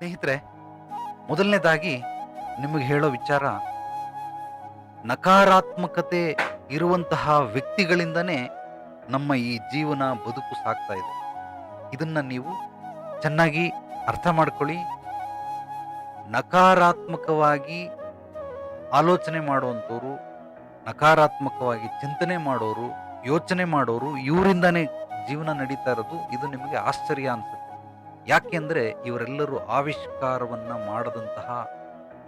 ಸ್ನೇಹಿತರೆ, ಮೊದಲನೇದಾಗಿ ನಿಮಗೆ ಹೇಳೋ ವಿಚಾರ, ನಕಾರಾತ್ಮಕತೆ ಇರುವಂತಹ ವ್ಯಕ್ತಿಗಳಿಂದನೇ ನಮ್ಮ ಈ ಜೀವನ ಬದುಕು ಸಾಗ್ತಾ ಇದೆ. ಇದನ್ನು ನೀವು ಚೆನ್ನಾಗಿ ಅರ್ಥ ಮಾಡ್ಕೊಳ್ಳಿ, ನಕಾರಾತ್ಮಕವಾಗಿ ಆಲೋಚನೆ ಮಾಡುವಂಥವ್ರು, ನಕಾರಾತ್ಮಕವಾಗಿ ಚಿಂತನೆ ಮಾಡೋರು, ಯೋಚನೆ ಮಾಡೋರು, ಇವರಿಂದನೇ ಜೀವನ ನಡೀತಾ ಇರೋದು. ಇದು ನಿಮಗೆ ಆಶ್ಚರ್ಯ ಅನ್ಸುತ್ತೆ. ಯಾಕೆಂದ್ರೆ ಇವರೆಲ್ಲರೂ ಆವಿಷ್ಕಾರವನ್ನು ಮಾಡದಂತಹ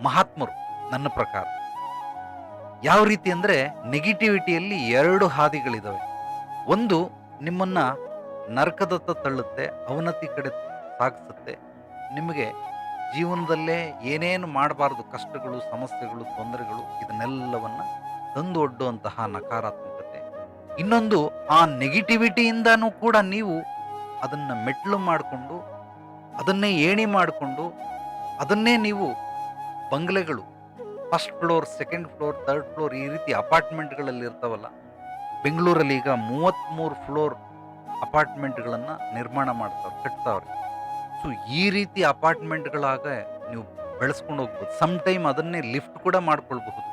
ಮಹಾತ್ಮರು ನನ್ನ ಪ್ರಕಾರ. ಯಾವ ರೀತಿ ಅಂದರೆ ನೆಗೆಟಿವಿಟಿಯಲ್ಲಿ ಎರಡು ಹಾದಿಗಳಿದ್ದಾವೆ ಒಂದು ನಿಮ್ಮನ್ನು ನರಕದತ್ತ ತಳ್ಳುತ್ತೆ, ಅವನತಿ ಕಡೆ ಸಾಗಿಸುತ್ತೆ. ನಿಮಗೆ ಜೀವನದಲ್ಲೇ ಏನೇನು ಮಾಡಬಾರ್ದು, ಕಷ್ಟಗಳು, ಸಮಸ್ಯೆಗಳು, ತೊಂದರೆಗಳು, ಇದನ್ನೆಲ್ಲವನ್ನು ತಂದೊಡ್ಡುವಂತಹ ನಕಾರಾತ್ಮಕತೆ. ಇನ್ನೊಂದು ಆ ನೆಗೆಟಿವಿಟಿಯಿಂದನೂ ಕೂಡ ನೀವು ಅದನ್ನು ಮೆಟ್ಲು ಮಾಡಿಕೊಂಡು ಅದನ್ನೇ ಏಣಿ ಮಾಡಿಕೊಂಡು ಅದನ್ನೇ ನೀವು ಬಂಗ್ಲೆಗಳು first floor second floor third floor ಈ ರೀತಿ ಅಪಾರ್ಟ್ಮೆಂಟ್ಗಳಲ್ಲಿ ಇರ್ತಾವಲ್ಲ, ಬೆಂಗಳೂರಲ್ಲಿ ಈಗ ಮೂವತ್ತ್ಮೂರು ಫ್ಲೋರ್ ಅಪಾರ್ಟ್ಮೆಂಟ್ಗಳನ್ನು ನಿರ್ಮಾಣ ಮಾಡ್ತಾವ್ರೆ, ಕಟ್ತಾವ್ರೆ. ಸೊ ಈ ರೀತಿ ಅಪಾರ್ಟ್ಮೆಂಟ್ಗಳಾಗ ನೀವು ಬೆಳೆಸ್ಕೊಂಡು ಹೋಗ್ಬೋದು. ಸಮ್ ಟೈಮ್ ಅದನ್ನೇ ಲಿಫ್ಟ್ ಕೂಡ ಮಾಡ್ಕೊಳ್ಬಹುದು.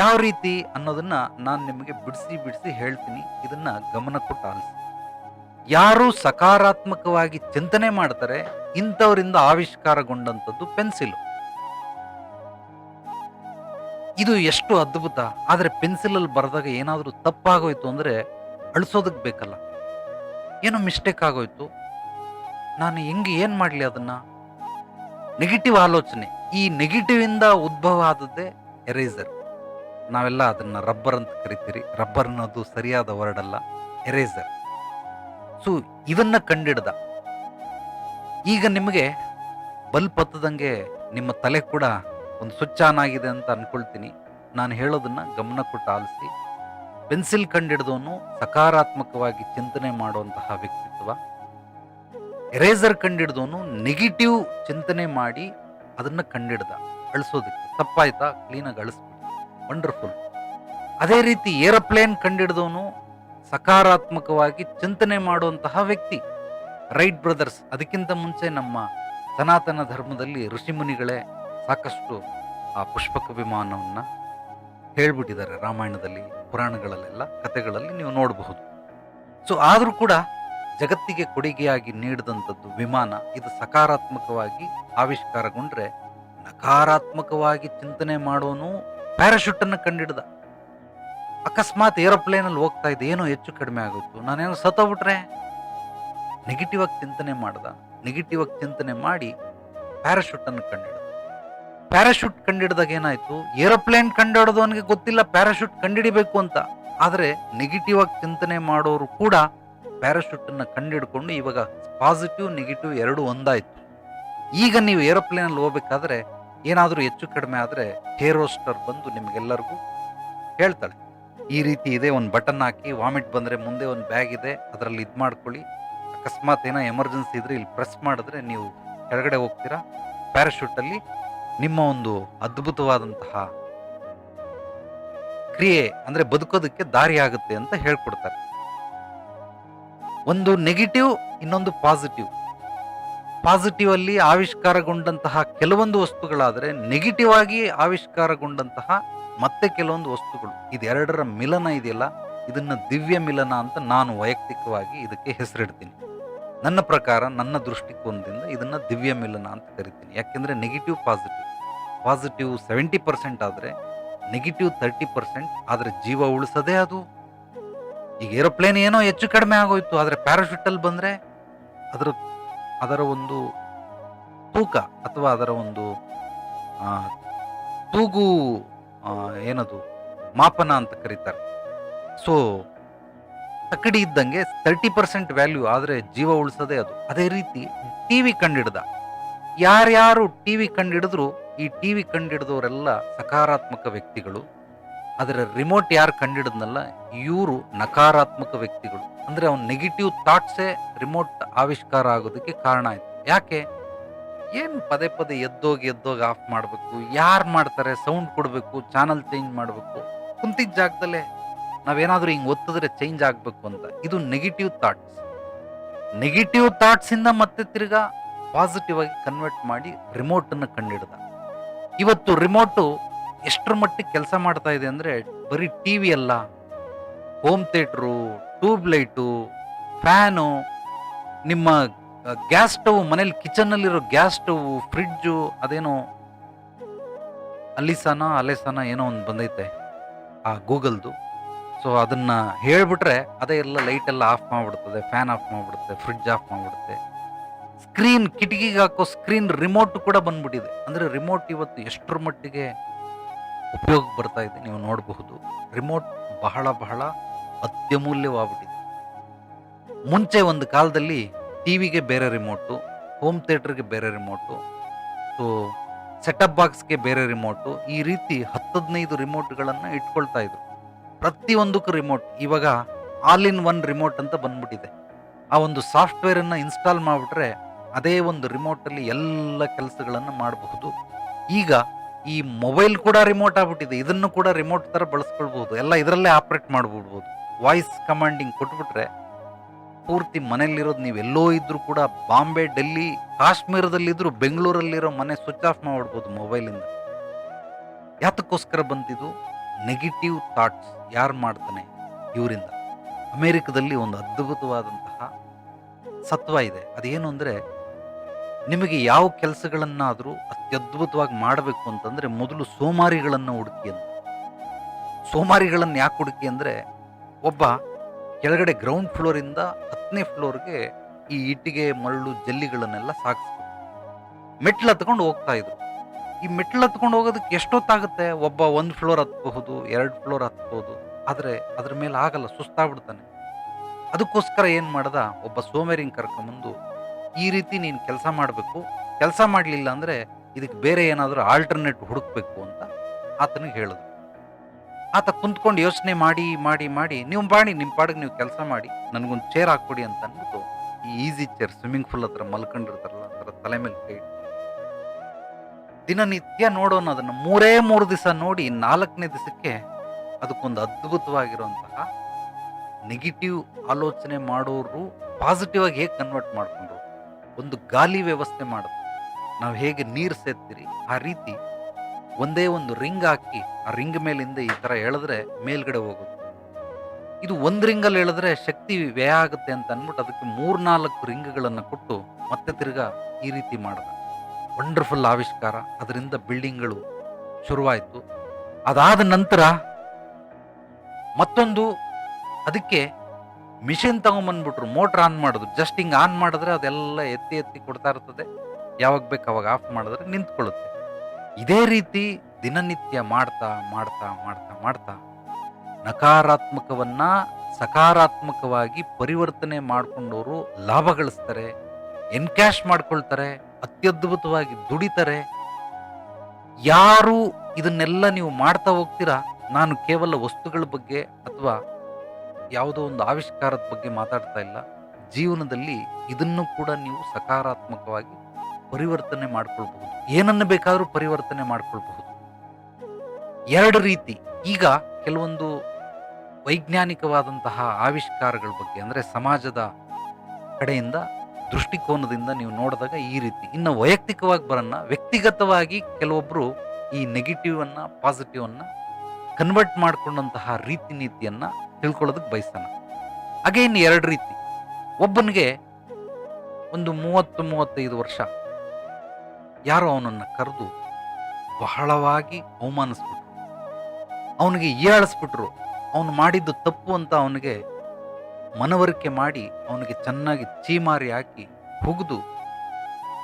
ಯಾವ ರೀತಿ ಅನ್ನೋದನ್ನು ನಾನು ನಿಮಗೆ ಬಿಡಿಸಿ ಬಿಡಿಸಿ ಹೇಳ್ತೀನಿ. ಇದನ್ನು ಗಮನ ಕೊಟ್ಟು ಆಲಿಸಿ. ಯಾರು ಸಕಾರಾತ್ಮಕವಾಗಿ ಚಿಂತನೆ ಮಾಡ್ತಾರೆ ಇಂಥವರಿಂದ ಆವಿಷ್ಕಾರಗೊಂಡಂಥದ್ದು ಪೆನ್ಸಿಲ್. ಇದು ಎಷ್ಟು ಅದ್ಭುತ. ಆದರೆ ಪೆನ್ಸಿಲಲ್ಲಿ ಬರೆದಾಗ ಏನಾದರೂ ತಪ್ಪಾಗೋಯ್ತು ಅಂದರೆ ಅಳಿಸೋದಕ್ಕೆ ಬೇಕಲ್ಲ. ಏನೋ ಮಿಸ್ಟೇಕ್ ಆಗೋಯ್ತು. ನಾನು ಹೆಂಗೆ ಏನು ಮಾಡಲಿ ಅದನ್ನು? ನೆಗೆಟಿವ್ ಆಲೋಚನೆ. ಈ ನೆಗೆಟಿವಿಂದ ಉದ್ಭವ ಆದದ್ದೇ ಎರೇಸರ್. ನಾವೆಲ್ಲ ಅದನ್ನು ರಬ್ಬರ್ ಅಂತ ಕರಿತೀರಿ. ರಬ್ಬರ್ ಅನ್ನೋದು ಸರಿಯಾದ ವರ್ಡ್ ಅಲ್ಲ, ಎರೇಸರ್. ಸೊ ಇವನ್ನ ಕಂಡಿಡ್ದ. ಈಗ ನಿಮಗೆ ಬಲ್ಪ್ ಹತ್ತದಂಗೆ ನಿಮ್ಮ ತಲೆ ಕೂಡ ಒಂದು ಸ್ವಿಚ್ ಆಗಿದೆ ಅಂತ ಅನ್ಕೊಳ್ತೀನಿ. ನಾನು ಹೇಳೋದನ್ನ ಗಮನ ಕೊಟ್ಟು ಆಲಿಸಿ. ಪೆನ್ಸಿಲ್ ಕಂಡಿಡಿದವನು ಸಕಾರಾತ್ಮಕವಾಗಿ ಚಿಂತನೆ ಮಾಡುವಂತಹ ವ್ಯಕ್ತಿತ್ವ. ಎರೇಸರ್ ಕಂಡಿಡಿದವನು ನೆಗೆಟಿವ್ ಚಿಂತನೆ ಮಾಡಿ ಅದನ್ನ ಕಂಡಿಡ್ದ. ಅಳಿಸೋದಕ್ಕೆ. ತಪ್ಪಾಯ್ತಾ? ಕ್ಲೀನಾಗಿ ಅಳಿಸ್ಬಿಟ್ಟು ವಂಡರ್ಫುಲ್. ಅದೇ ರೀತಿ ಏರೋಪ್ಲೇನ್ ಕಂಡಿಡಿದವನು ಸಕಾರಾತ್ಮಕವಾಗಿ ಚಿಂತನೆ ಮಾಡುವಂತಹ ವ್ಯಕ್ತಿ. ರೈಟ್ ಬ್ರದರ್ಸ್, ಅದಕ್ಕಿಂತ ಮುಂಚೆ ನಮ್ಮ ಸನಾತನ ಧರ್ಮದಲ್ಲಿ ಋಷಿಮುನಿಗಳೇ ಸಾಕಷ್ಟು ಆ ಪುಷ್ಪಕ ವಿಮಾನವನ್ನು ಹೇಳ್ಬಿಟ್ಟಿದ್ದಾರೆ ರಾಮಾಯಣದಲ್ಲಿ, ಪುರಾಣಗಳಲ್ಲೆಲ್ಲ, ಕಥೆಗಳಲ್ಲಿ ನೀವು ನೋಡಬಹುದು. ಸೊ ಆದರೂ ಕೂಡ ಜಗತ್ತಿಗೆ ಕೊಡುಗೆಯಾಗಿ ನೀಡಿದಂಥದ್ದು ವಿಮಾನ, ಇದು ಸಕಾರಾತ್ಮಕವಾಗಿ ಆವಿಷ್ಕಾರಗೊಂಡ್ರೆ ನಕಾರಾತ್ಮಕವಾಗಿ ಚಿಂತನೆ ಮಾಡೋನು ಪ್ಯಾರಾಶೂಟನ್ನು ಕಂಡಿಡ್ದ. ಅಕಸ್ಮಾತ್ ಏರೋಪ್ಲೇನ್ ಅಲ್ಲಿ ಹೋಗ್ತಾ ಇದ್ದೆ. ಏನೋ ಹೆಚ್ಚು ಕಡಿಮೆ ಆಗುತ್ತೋ ನಾನೇನೋ ಸತ್ತೋಗ್ಬಿಟ್ರೆ ನೆಗೆಟಿವ್ ಆಗಿ ಚಿಂತನೆ ಮಾಡ್ದ. ನೆಗೆಟಿವ್ ಆಗಿ ಚಿಂತನೆ ಮಾಡಿ ಪ್ಯಾರಾಶೂಟ್ ಅನ್ನು ಕಂಡಿಡ್ದ. ಪ್ಯಾರಾಶೂಟ್ ಕಂಡಿಡ್ದಾಗ ಏನಾಯ್ತು? ಏರೋಪ್ಲೇನ್ ಕಂಡಿಡೋದವನಿಗೆ ಗೊತ್ತಿಲ್ಲ. ಪ್ಯಾರಾಶೂಟ್ ಕಂಡಿಡಿಬೇಕು ಅಂತ. ಆದರೆ ನೆಗೆಟಿವ್ ಆಗಿ ಚಿಂತನೆ ಮಾಡೋರು ಕೂಡ ಪ್ಯಾರಾಶೂಟನ್ನು ಕಂಡಿಡ್ಕೊಂಡು ಇವಾಗ ಪಾಸಿಟಿವ್ ನೆಗೆಟಿವ್ ಎರಡು ಒಂದಾಯಿತು. ಈಗ ನೀವು ಏರೋಪ್ಲೇನ್ ಅಲ್ಲಿ ಹೋಗ್ಬೇಕಾದ್ರೆ ಏನಾದರೂ ಹೆಚ್ಚು ಕಡಿಮೆ ಆದ್ರೆ ಹೇರೋಸ್ಟರ್ ಬಂದು ನಿಮ್ಗೆಲ್ಲರಿಗೂ ಹೇಳ್ತಾಳೆ. ಈ ರೀತಿ ಇದೆ, ಒಂದು ಬಟನ್ ಹಾಕಿ, ವಾಮಿಟ್ ಬಂದರೆ ಮುಂದೆ ಒಂದು ಬ್ಯಾಗ್ ಇದೆ, ಅದರಲ್ಲಿ ಇದು ಮಾಡ್ಕೊಳ್ಳಿ. ಅಕಸ್ಮಾತ್ ಏನೋ ಎಮರ್ಜೆನ್ಸಿ ಇದ್ದರೆ ಇಲ್ಲಿ ಪ್ರೆಸ್ ಮಾಡಿದ್ರೆ ನೀವು ಕೆಳಗಡೆ ಹೋಗ್ತೀರಾ. ಪ್ಯಾರಾಶೂಟಲ್ಲಿ ನಿಮ್ಮ ಒಂದು ಅದ್ಭುತವಾದಂತಹ ಕ್ರಿಯೆ, ಅಂದರೆ ಬದುಕೋದಕ್ಕೆ ದಾರಿ ಆಗುತ್ತೆ ಅಂತ ಹೇಳ್ಕೊಡ್ತಾರೆ. ಒಂದು ನೆಗೆಟಿವ್, ಇನ್ನೊಂದು ಪಾಸಿಟಿವ್. ಪಾಸಿಟಿವ್ ಅಲ್ಲಿ ಆವಿಷ್ಕಾರಗೊಂಡಂತಹ ಕೆಲವೊಂದು ವಸ್ತುಗಳಾದರೆ, ನೆಗೆಟಿವ್ ಆಗಿ ಆವಿಷ್ಕಾರಗೊಂಡಂತಹ ಮತ್ತೆ ಕೆಲವೊಂದು ವಸ್ತುಗಳು. ಇದೆರಡರ ಮಿಲನ ಇದೆಯಲ್ಲ? ಇದನ್ನು ದಿವ್ಯ ಮಿಲನ ಅಂತ ನಾನು ವೈಯಕ್ತಿಕವಾಗಿ ಇದಕ್ಕೆ ಹೆಸರಿಡ್ತೀನಿ. ನನ್ನ ಪ್ರಕಾರ ನನ್ನ ದೃಷ್ಟಿಕೋನದಿಂದ ಇದನ್ನು ದಿವ್ಯ ಮಿಲನ ಅಂತ ಕರಿತೀನಿ. ಯಾಕೆಂದರೆ negative positive positive seventy percent ಆದರೆ ನೆಗೆಟಿವ್ ತರ್ಟಿ ಪರ್ಸೆಂಟ್ ಆದರೆ ಜೀವ ಉಳಿಸೋದೇ ಅದು. ಈಗ ಏರೋಪ್ಲೇನ್ ಏನೋ ಹೆಚ್ಚು ಕಡಿಮೆ ಆಗೋಯ್ತು, ಆದರೆ ಪ್ಯಾರಾಶೂಟಲ್ಲಿ ಬಂದರೆ ಅದರ ಅದರ ಒಂದು ತೂಕ ಅಥವಾ ಅದರ ಒಂದು ತೂಗು ಏನದು? ಮಾಪನ ಅಂತ ಕರೀತಾರೆ. ಸೊ ತಕ್ಕಡಿ ಇದ್ದಂಗೆ ತರ್ಟಿ ಪರ್ಸೆಂಟ್ ವ್ಯಾಲ್ಯೂ ಆದರೆ ಜೀವ ಉಳಿಸೋದೇ ಅದು. ಅದೇ ರೀತಿ ಟಿ ವಿ ಕಂಡಿಡ್ದ. ಯಾರ್ಯಾರು ಟಿ ವಿ ಕಂಡಿಡಿದ್ರು, ಈ ಟಿ ವಿ ಕಂಡಿಡಿದವರೆಲ್ಲ ಸಕಾರಾತ್ಮಕ ವ್ಯಕ್ತಿಗಳು. ಅದರ ರಿಮೋಟ್ ಯಾರು ಕಂಡಿಡಿದ್ನಲ್ಲ, ಇವರು ನಕಾರಾತ್ಮಕ ವ್ಯಕ್ತಿಗಳು. ಅಂದರೆ ಅವ್ನ ನೆಗೆಟಿವ್ ಥಾಟ್ಸೇ ರಿಮೋಟ್ ಆವಿಷ್ಕಾರ ಆಗೋದಕ್ಕೆ ಕಾರಣ ಆಯಿತು. ಯಾಕೆ? ಏನ್ ಪದೇ ಪದೇ ಎದ್ದೋಗಿ ಎದ್ದೋಗಿ ಆಫ್ ಮಾಡಬೇಕು? ಯಾರು ಮಾಡ್ತಾರೆ? ಸೌಂಡ್ ಕೊಡಬೇಕು ಚಾನಲ್ ಚೇಂಜ್ ಮಾಡಬೇಕು? ಕುಂತಿದ್ದ ಜಾಗದಲ್ಲೇ ನಾವೇನಾದರೂ ಹಿಂಗೆ ಒತ್ತಿದ್ರೆ ಚೇಂಜ್ ಆಗಬೇಕು ಅಂತ. ಇದು ನೆಗೆಟಿವ್ ಥಾಟ್ಸ್ ನೆಗೆಟಿವ್ ಥಾಟ್ಸಿಂದ ಮತ್ತೆ ತಿರ್ಗಾ ಪಾಸಿಟಿವ್ ಆಗಿ ಕನ್ವರ್ಟ್ ಮಾಡಿ ರಿಮೋಟನ್ನು ಕಂಡಿಡ್ದ. ಇವತ್ತು ರಿಮೋಟು ಎಷ್ಟರ ಮಟ್ಟಿಗೆ ಕೆಲಸ ಮಾಡ್ತಾ ಇದೆ ಅಂದರೆ ಬರೀ ಟಿ ವಿ ಅಲ್ಲ. ಹೋಮ್ ಥಿಯೇಟ್ರು ಟ್ಯೂಬ್ಲೈಟು ಫ್ಯಾನು ನಿಮ್ಮ ಗ್ಯಾಸ್ ಸ್ಟವ್ ಮನೇಲಿ ಕಿಚನ್ನಲ್ಲಿರೋ ಗ್ಯಾಸ್ ಸ್ಟವ್ ಫ್ರಿಡ್ಜು ಅದೇನೋ ಅಲಿಸಾನ ಅಲೆಸಾನ ಏನೋ ಒಂದು ಬಂದೈತೆ ಆ ಗೂಗಲ್ದು. ಸೊ ಅದನ್ನ ಹೇಳ್ಬಿಟ್ರೆ ಅದೇ ಎಲ್ಲ ಲೈಟ್ ಎಲ್ಲ ಆಫ್ ಮಾಡಿಬಿಡ್ತದೆ ಫ್ಯಾನ್ ಆಫ್ ಮಾಡ್ಬಿಡುತ್ತೆ ಫ್ರಿಡ್ಜ್ ಆಫ್ ಮಾಡ್ಬಿಡುತ್ತೆ. ಸ್ಕ್ರೀನ್ ಕಿಟಕಿಗೆ ಹಾಕೋ ಸ್ಕ್ರೀನ್ ರಿಮೋಟ್ ಕೂಡ ಬಂದ್ಬಿಟ್ಟಿದೆ. ಅಂದ್ರೆ ರಿಮೋಟ್ ಇವತ್ತು ಎಷ್ಟರ ಮಟ್ಟಿಗೆ ಉಪಯೋಗ ಬರ್ತಾ ಇದೆ ನೀವು ನೋಡಬಹುದು. ರಿಮೋಟ್ ಬಹಳ ಬಹಳ ಅತ್ಯಮೂಲ್ಯವಾಗ್ಬಿಟ್ಟಿದೆ. ಮುಂಚೆ ಒಂದು ಕಾಲದಲ್ಲಿ ಟಿವಿಗೆ ಬೇರೆ ರಿಮೋಟು ಹೋಮ್ ಥಿಯೇಟರ್ಗೆ ಬೇರೆ ರಿಮೋಟು ಸೊ ಸೆಟಪ್ ಬಾಕ್ಸ್ಗೆ ಬೇರೆ ರಿಮೋಟು ಈ ರೀತಿ ಹತ್ತದನೈದು ರಿಮೋಟ್ಗಳನ್ನು ಇಟ್ಕೊಳ್ತಾ ಇದ್ರು. ಪ್ರತಿಯೊಂದಕ್ಕೂ ರಿಮೋಟ್ ಇವಾಗ ಆಲ್ ಇನ್ ಒನ್ ರಿಮೋಟ್ ಅಂತ ಬಂದ್ಬಿಟ್ಟಿದೆ. ಆ ಒಂದು ಸಾಫ್ಟ್ವೇರನ್ನು ಇನ್ಸ್ಟಾಲ್ ಮಾಡಿಬಿಟ್ರೆ ಅದೇ ಒಂದು ರಿಮೋಟಲ್ಲಿ ಎಲ್ಲ ಕೆಲಸಗಳನ್ನು ಮಾಡಬಹುದು. ಈಗ ಈ ಮೊಬೈಲ್ ಕೂಡ ರಿಮೋಟ್ ಆಗ್ಬಿಟ್ಟಿದೆ. ಇದನ್ನು ಕೂಡ ರಿಮೋಟ್ ಥರ ಬಳಸ್ಕೊಳ್ಬೋದು ಎಲ್ಲ ಇದರಲ್ಲೇ ಆಪ್ರೇಟ್ ಮಾಡ್ಬಿಡ್ಬೋದು. ವಾಯ್ಸ್ ಕಮಾಂಡಿಂಗ್ ಕೊಟ್ಬಿಟ್ರೆ ಪೂರ್ತಿ ಮನೆಯಲ್ಲಿರೋದು ನೀವು ಎಲ್ಲೋ ಇದ್ರೂ ಕೂಡ ಬಾಂಬೆ, ಡೆಲ್ಲಿ ಕಾಶ್ಮೀರದಲ್ಲಿದ್ದರೂ ಬೆಂಗಳೂರಲ್ಲಿರೋ ಮನೆ ಸ್ವಿಚ್ ಆಫ್ ಮಾಡ್ಬೋದು ಮೊಬೈಲಿಂದ ಯಾತಕ್ಕೋಸ್ಕರ ಬಂತಿದ್ದು ನೆಗೆಟಿವ್ ಥಾಟ್ಸ್ ಯಾರು ಮಾಡ್ತಾನೆ ಇವರಿಂದ? ಅಮೇರಿಕದಲ್ಲಿ ಒಂದು ಅದ್ಭುತವಾದಂತಹ ಸತ್ವ ಇದೆ. ಅದೇನು ಅಂದರೆ, ನಿಮಗೆ ಯಾವ ಕೆಲಸಗಳನ್ನಾದರೂ ಅತ್ಯದ್ಭುತವಾಗಿ ಮಾಡಬೇಕು ಅಂತಂದರೆ ಮೊದಲು ಸೋಮಾರಿಗಳನ್ನು ಹುಡುಕಿ ಅಂತ. ಸೋಮಾರಿಗಳನ್ನು ಯಾಕೆ ಹುಡುಕಿ ಅಂದರೆ, ಒಬ್ಬ ಕೆಳಗಡೆ ಗ್ರೌಂಡ್ ಫ್ಲೋರಿಂದ ಹತ್ತನೇ ಫ್ಲೋರ್ಗೆ ಈ ಇಟ್ಟಿಗೆ ಮರಳು ಜಲ್ಲಿಗಳನ್ನೆಲ್ಲ ಸಾಕಿಸ್ತು ಮೆಟ್ಲು ಹತ್ಕೊಂಡು ಹೋಗ್ತಾ ಇದ್ರು. ಈ ಮೆಟ್ಲು ಹತ್ಕೊಂಡು ಹೋಗೋದಕ್ಕೆ ಎಷ್ಟೊತ್ತಾಗುತ್ತೆ? ಒಬ್ಬ ಒಂದು ಫ್ಲೋರ್ ಹತ್ಬಹುದು, ಎರಡು ಫ್ಲೋರ್ ಹತ್ಬೋದು ಆದರೆ ಅದ್ರ ಮೇಲೆ ಆಗಲ್ಲ, ಸುಸ್ತಾಗ್ಬಿಡ್ತಾನೆ. ಅದಕ್ಕೋಸ್ಕರ ಏನು ಮಾಡ್ದ? ಒಬ್ಬ ಸೋಮೇರಿಂಗ್ ಕರ್ಕೊಂಬಂದು, ಈ ರೀತಿ ನೀನು ಕೆಲಸ ಮಾಡಬೇಕು. ಕೆಲಸ ಮಾಡಲಿಲ್ಲ ಅಂದರೆ ಇದಕ್ಕೆ ಬೇರೆ ಏನಾದರೂ ಆಲ್ಟರ್ನೇಟ್ ಹುಡುಕ್ಬೇಕು ಅಂತ ಆತನಿಗೆ ಹೇಳಿದ್ರು ಆತ ಕುಂತ್ಕೊಂಡು ಯೋಚನೆ ಮಾಡಿ ಮಾಡಿ ಮಾಡಿ, ನೀವು ಮಾಡಿ ನಿಮ್ಮ ಪಾಡಿಗೆ ನೀವು ಕೆಲಸ ಮಾಡಿ, ನನಗೊಂದು ಚೇರ್ ಹಾಕ್ಕೊಡಿ ಅಂತ ಅಂದ್ಬಿಟ್ಟು ಈ ಈಸಿ ಚೇರ್ ಸ್ವಿಮ್ಮಿಂಗ್ ಪೂಲ್ ಹತ್ರ ಮಲ್ಕೊಂಡಿರ್ತಾರಲ್ಲ, ಅದರ ತಲೆ ಮೇಲೆ ಕೈ. ದಿನನಿತ್ಯ ನೋಡೋಣ ಅದನ್ನು ಮೂರೇ ಮೂರು ದಿವಸ ನೋಡಿ ನಾಲ್ಕನೇ ದಿವಸಕ್ಕೆ ಅದಕ್ಕೊಂದು ಅದ್ಭುತವಾಗಿರುವಂತಹ ನೆಗೆಟಿವ್ ಆಲೋಚನೆ ಮಾಡೋರು ಪಾಸಿಟಿವ್ ಆಗಿ ಹೇಗೆ ಕನ್ವರ್ಟ್ ಮಾಡ್ಕೊಂಡ್ರು ಒಂದು ಗಾಲಿ ವ್ಯವಸ್ಥೆ ಮಾಡೋದು ನಾವು ಹೇಗೆ ನೀರು ಸೇರ್ತೀರಿ ಆ ರೀತಿ ಒಂದೇ ಒಂದು ರಿಂಗ್ ಹಾಕಿ ಆ ರಿಂಗ್ ಮೇಲಿಂದ ಈ ಥರ ಎಳೆದ್ರೆ ಮೇಲ್ಗಡೆ ಹೋಗುತ್ತೆ. ಇದು ಒಂದು ರಿಂಗಲ್ಲಿ ಎಳೆದ್ರೆ ಶಕ್ತಿ ವ್ಯಯ ಆಗುತ್ತೆ ಅಂತ ಅಂದ್ಬಿಟ್ಟು ಅದಕ್ಕೆ ಮೂರ್ನಾಲ್ಕು ರಿಂಗ್ಗಳನ್ನು ಕೊಟ್ಟು ಮತ್ತೆ ತಿರ್ಗಾ ಈ ರೀತಿ ಮಾಡಿದ. ವಂಡರ್ಫುಲ್ ಆವಿಷ್ಕಾರ. ಅದರಿಂದ ಬಿಲ್ಡಿಂಗ್ಗಳು ಶುರುವಾಯಿತು. ಅದಾದ ನಂತರ ಮತ್ತೊಂದು ಅದಕ್ಕೆ ಮಿಷಿನ್ ತಗೊಂಬಂದ್ಬಿಟ್ರು ಮೋಟ್ರ್ ಆನ್ ಮಾಡಿದ್ರು ಜಸ್ಟ್ ಹಿಂಗೆ ಆನ್ ಮಾಡಿದ್ರೆ ಅದೆಲ್ಲ ಎತ್ತಿ ಎತ್ತಿ ಕೊಡ್ತಾ ಇರ್ತದೆ. ಯಾವಾಗ ಬೇಕು ಅವಾಗ ಆಫ್ ಮಾಡಿದ್ರೆ ನಿಂತ್ಕೊಳ್ಳುತ್ತೆ. ಇದೇ ರೀತಿ ದಿನನಿತ್ಯ ಮಾಡ್ತಾ ಮಾಡ್ತಾ ಮಾಡ್ತಾ ಮಾಡ್ತಾ ನಕಾರಾತ್ಮಕವನ್ನ ಸಕಾರಾತ್ಮಕವಾಗಿ ಪರಿವರ್ತನೆ ಮಾಡ್ಕೊಂಡವರು ಲಾಭ ಗಳಿಸ್ತಾರೆ, ಎನ್ಕ್ಯಾಶ್ ಮಾಡ್ಕೊಳ್ತಾರೆ, ಅತ್ಯದ್ಭುತವಾಗಿ ದುಡಿತಾರೆ. ಯಾರು ಇದನ್ನೆಲ್ಲ ನೀವು ಮಾಡ್ತಾ ಹೋಗ್ತೀರಾ? ನಾನು ಕೇವಲ ವಸ್ತುಗಳ ಬಗ್ಗೆ ಅಥವಾ ಯಾವುದೋ ಒಂದು ಆವಿಷ್ಕಾರದ ಬಗ್ಗೆ ಮಾತಾಡ್ತಾ ಇಲ್ಲ. ಜೀವನದಲ್ಲಿ ಇದನ್ನು ಕೂಡ ನೀವು ಸಕಾರಾತ್ಮಕವಾಗಿ ಪರಿವರ್ತನೆ ಮಾಡ್ಕೊಳ್ಬಹುದು. ಏನನ್ನು ಬೇಕಾದರೂ ಪರಿವರ್ತನೆ ಮಾಡಿಕೊಳ್ಬಹುದು. ಎರಡು ರೀತಿ, ಈಗ ಕೆಲವೊಂದು ವೈಜ್ಞಾನಿಕವಾದಂತಹ ಆವಿಷ್ಕಾರಗಳ ಬಗ್ಗೆ, ಅಂದರೆ ಸಮಾಜದ ಕಡೆಯಿಂದ ದೃಷ್ಟಿಕೋನದಿಂದ ನೀವು ನೋಡಿದಾಗ ಈ ರೀತಿ. ಇನ್ನು ವೈಯಕ್ತಿಕವಾಗಿ ಬರೋಣ, ವ್ಯಕ್ತಿಗತವಾಗಿ ಕೆಲವೊಬ್ಬರು ಈ ನೆಗೆಟಿವ್ ಅನ್ನ ಪಾಸಿಟಿವ್ ಅನ್ನ ಕನ್ವರ್ಟ್ ಮಾಡಿಕೊಂಡಂತಹ ರೀತಿ ನೀತಿಯನ್ನ ತಿಳ್ಕೊಳ್ಳೋದಕ್ಕೆ ಬಯಸ್ತಾನ ಇನ್ನು ಎರಡು ರೀತಿ. ಒಬ್ಬನಿಗೆ ಒಂದು ಮೂವತ್ತು, ಮೂವತ್ತೈದು ವರ್ಷ. ಯಾರೋ ಅವನನ್ನು ಕರೆದು ಬಹಳವಾಗಿ ಅವಮಾನಿಸ್ಬಿಟ್ರು. ಅವನಿಗೆ ಹೀಯಾಳಿಸ್ಬಿಟ್ರು ಅವನು ಮಾಡಿದ್ದು ತಪ್ಪು ಅಂತ ಅವನಿಗೆ ಮನವರಿಕೆ ಮಾಡಿ ಅವನಿಗೆ ಚೆನ್ನಾಗಿ ಚೀಮಾರಿ ಹಾಕಿ ಹುಗಿದು,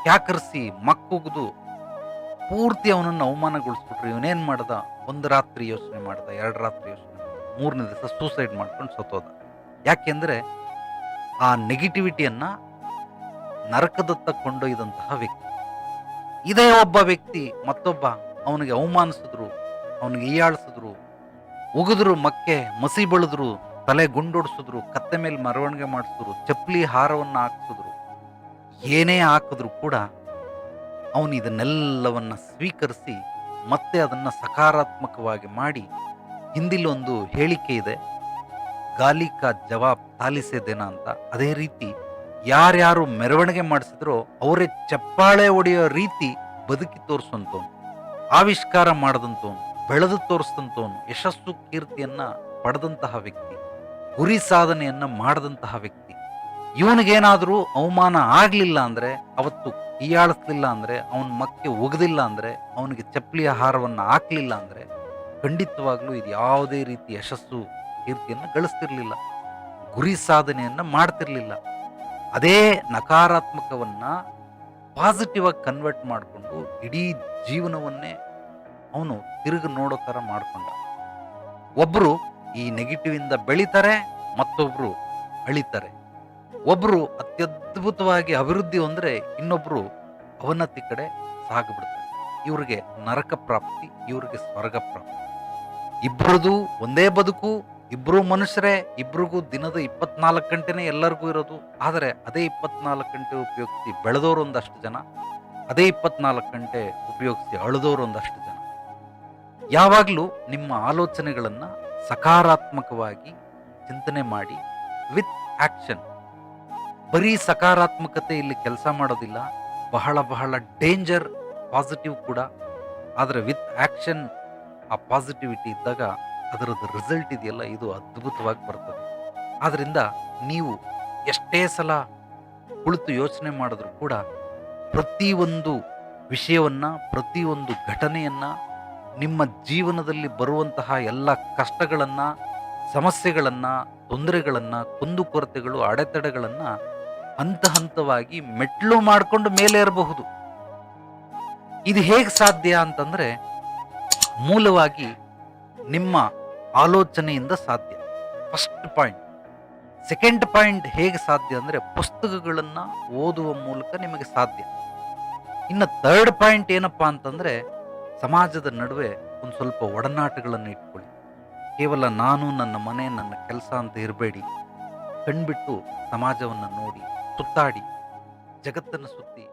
ಕ್ಯಾಕರಿಸಿ, ಮಕ್ಕುಗಿದು ಪೂರ್ತಿ ಅವನನ್ನು ಅವಮಾನಗೊಳಿಸ್ಬಿಟ್ರು. ಇವನೇನು ಮಾಡ್ದ? ಒಂದು ರಾತ್ರಿ ಯೋಚನೆ ಮಾಡ್ದ, ಎರಡು ರಾತ್ರಿ ಯೋಚನೆ ಮೂರನೇ ದಿವಸ ಸೂಸೈಡ್ ಮಾಡ್ಕೊಂಡು ಸತ್ತೋದ. ಯಾಕೆಂದರೆ ಆ ನೆಗೆಟಿವಿಟಿಯನ್ನು ನರಕದತ್ತ ಕೊಂಡೊಯ್ದಂತಹ ವ್ಯಕ್ತಿ. ಇದೇ ಒಬ್ಬ ವ್ಯಕ್ತಿ, ಮತ್ತೊಬ್ಬ ಅವನಿಗೆ ಅವಮಾನಿಸಿದ್ರು, ಅವನಿಗೆ ಈಯಾಳಿಸಿದ್ರು ಉಗಿದ್ರು ಮಕ್ಕೆ, ಮಸಿ ಬೆಳೆದ್ರು, ತಲೆ ಗುಂಡೊಡಿಸಿದ್ರು, ಕತ್ತೆ ಮೇಲೆ ಮೆರವಣಿಗೆ ಮಾಡಿಸಿದ್ರು, ಚಪ್ಪಲಿ ಹಾರವನ್ನು ಹಾಕ್ಸಿದ್ರು, ಏನೇ ಹಾಕಿದ್ರು ಕೂಡ ಅವನು ಇದನ್ನೆಲ್ಲವನ್ನು ಸ್ವೀಕರಿಸಿ ಮತ್ತೆ ಅದನ್ನು ಸಕಾರಾತ್ಮಕವಾಗಿ ಮಾಡಿ ಹಿಂದಿಲೊಂದು ಹೇಳಿಕೆ ಇದೆ ಗಾಲಿಕಾ ಜವಾಬ್ ತಾಲಿಸೇದೇನಾ ದಿನ ಅಂತ. ಅದೇ ರೀತಿ ಯಾರ್ಯಾರು ಮೆರವಣಿಗೆ ಮಾಡಿಸಿದ್ರೋ ಅವರೇ ಚಪ್ಪಾಳೆ ಹೊಡೆಯೋ ರೀತಿ ಬದುಕಿ ತೋರಿಸುವಂತವನು ಆವಿಷ್ಕಾರ ಮಾಡದಂತವನು, ಬೆಳೆದು ತೋರಿಸಿದಂತವನು, ಯಶಸ್ಸು ಕೀರ್ತಿಯನ್ನ ಪಡೆದಂತಹ ವ್ಯಕ್ತಿ, ಗುರಿ ಸಾಧನೆಯನ್ನ ಮಾಡಿದಂತಹ ವ್ಯಕ್ತಿ. ಇವನಿಗೇನಾದರೂ ಅವಮಾನ ಆಗಲಿಲ್ಲ ಅಂದ್ರೆ, ಅವತ್ತು ಕೀಯಾಳಿಸ್ಲಿಲ್ಲ ಅಂದ್ರೆ, ಅವನ ಮಕ್ಕೆ ಒಗದಿಲ್ಲ ಅಂದ್ರೆ, ಅವನಿಗೆ ಚಪ್ಪಲಿ ಆಹಾರವನ್ನು ಹಾಕ್ಲಿಲ್ಲ ಅಂದ್ರೆ, ಖಂಡಿತವಾಗ್ಲೂ ಇದು ಯಾವುದೇ ರೀತಿ ಯಶಸ್ಸು, ಕೀರ್ತಿಯನ್ನು ಗಳಿಸ್ತಿರ್ಲಿಲ್ಲ. ಗುರಿ ಸಾಧನೆಯನ್ನ ಮಾಡ್ತಿರ್ಲಿಲ್ಲ. ಅದೇ ನಕಾರಾತ್ಮಕವನ್ನ ಪಾಸಿಟಿವ್ ಆಗಿ ಕನ್ವರ್ಟ್ ಮಾಡಿಕೊಂಡು ಇಡೀ ಜೀವನವನ್ನೇ ಅವನು ತಿರುಗಿ ನೋಡೋ ಥರ ಮಾಡಿಕೊಂಡ. ಒಬ್ಬರು ಈ ನೆಗೆಟಿವ್ ಇಂದ ಮತ್ತೊಬ್ಬರು ಅಳಿತಾರೆ. ಒಬ್ಬರು ಅತ್ಯದ್ಭುತವಾಗಿ ಅಭಿವೃದ್ಧಿ ಹೊಂದ್ರೆ ಇನ್ನೊಬ್ಬರು ಅವನತಿ ಕಡೆ ಸಾಗಿಬಿಡ್ತಾರೆ. ಇವ್ರಿಗೆ ನರಕ ಪ್ರಾಪ್ತಿ, ಇವ್ರಿಗೆ ಸ್ವರ್ಗ ಪ್ರಾಪ್ತಿ. ಇಬ್ಬರದು ಒಂದೇ ಬದುಕು ಇಬ್ರು ಮನುಷ್ಯರೇ, ಇಬ್ರಿಗೂ ದಿನದ ಇಪ್ಪತ್ನಾಲ್ಕು ಗಂಟೆನೇ ಎಲ್ಲರಿಗೂ ಇರೋದು. ಆದರೆ ಅದೇ ಇಪ್ಪತ್ನಾಲ್ಕು ಗಂಟೆ ಉಪಯೋಗಿಸಿ ಬೆಳೆದವರು ಒಂದಷ್ಟು ಜನ, ಅದೇ ಇಪ್ಪತ್ನಾಲ್ಕು ಗಂಟೆ ಉಪಯೋಗಿಸಿ ಅಳದವರು ಒಂದಷ್ಟು ಜನ. ಯಾವಾಗಲೂ ನಿಮ್ಮ ಆಲೋಚನೆಗಳನ್ನು ಸಕಾರಾತ್ಮಕವಾಗಿ ಚಿಂತನೆ ಮಾಡಿ, ವಿತ್ ಆ್ಯಕ್ಷನ್ ಬರೀ ಸಕಾರಾತ್ಮಕತೆ ಇಲ್ಲಿ ಕೆಲಸ ಮಾಡೋದಿಲ್ಲ, ಬಹಳ ಬಹಳ ಡೇಂಜರ್ ಪಾಸಿಟಿವ್ ಕೂಡ. ಆದರೆ ವಿತ್ ಆ್ಯಕ್ಷನ್ ಆ ಪಾಸಿಟಿವಿಟಿ ಇದ್ದಾಗ ಅದರದ್ದು ರಿಸಲ್ಟ್ ಇದೆಯಲ್ಲ, ಇದು ಅದ್ಭುತವಾಗಿ ಬರ್ತದೆ. ಆದ್ದರಿಂದ ನೀವು ಎಷ್ಟೇ ಸಲ ಕುಳಿತು ಯೋಚನೆ ಮಾಡಿದ್ರೂ ಕೂಡ ಪ್ರತಿಯೊಂದು ವಿಷಯವನ್ನು, ಪ್ರತಿಯೊಂದು ಘಟನೆಯನ್ನು, ನಿಮ್ಮ ಜೀವನದಲ್ಲಿ ಬರುವಂತಹ ಎಲ್ಲ ಕಷ್ಟಗಳನ್ನು, ಸಮಸ್ಯೆಗಳನ್ನು, ತೊಂದರೆಗಳನ್ನು ಕುಂದುಕೊರತೆಗಳು ಅಡೆತಡೆಗಳನ್ನು ಹಂತ ಹಂತವಾಗಿ ಮೆಟ್ಲು ಮಾಡಿಕೊಂಡು ಮೇಲೆ ಇರಬಹುದು ಇದು ಹೇಗೆ ಸಾಧ್ಯ ಅಂತಂದರೆ, ಮೂಲವಾಗಿ ನಿಮ್ಮ ಆಲೋಚನೆಯಿಂದ ಸಾಧ್ಯ. ಫಸ್ಟ್ ಪಾಯಿಂಟ್ ಸೆಕೆಂಡ್ ಪಾಯಿಂಟ್ ಹೇಗೆ ಸಾಧ್ಯ ಅಂದರೆ ಪುಸ್ತಕಗಳನ್ನು ಓದುವ ಮೂಲಕ ನಿಮಗೆ ಸಾಧ್ಯ. ಇನ್ನು ಥರ್ಡ್ ಪಾಯಿಂಟ್ ಏನಪ್ಪ ಅಂತಂದರೆ ಸಮಾಜದ ನಡುವೆ ಒಂದು ಸ್ವಲ್ಪ ಒಡನಾಟಗಳನ್ನು ಇಟ್ಕೊಳ್ಳಿ. ಕೇವಲ ನಾನು, ನನ್ನ ಮನೆ, ನನ್ನ ಕೆಲಸ ಅಂತ ಇರಬೇಡಿ. ಕಣ್ಬಿಟ್ಟು ಸಮಾಜವನ್ನು ನೋಡಿ, ಸುತ್ತಾಡಿ, ಜಗತ್ತನ್ನು ಸುತ್ತಿ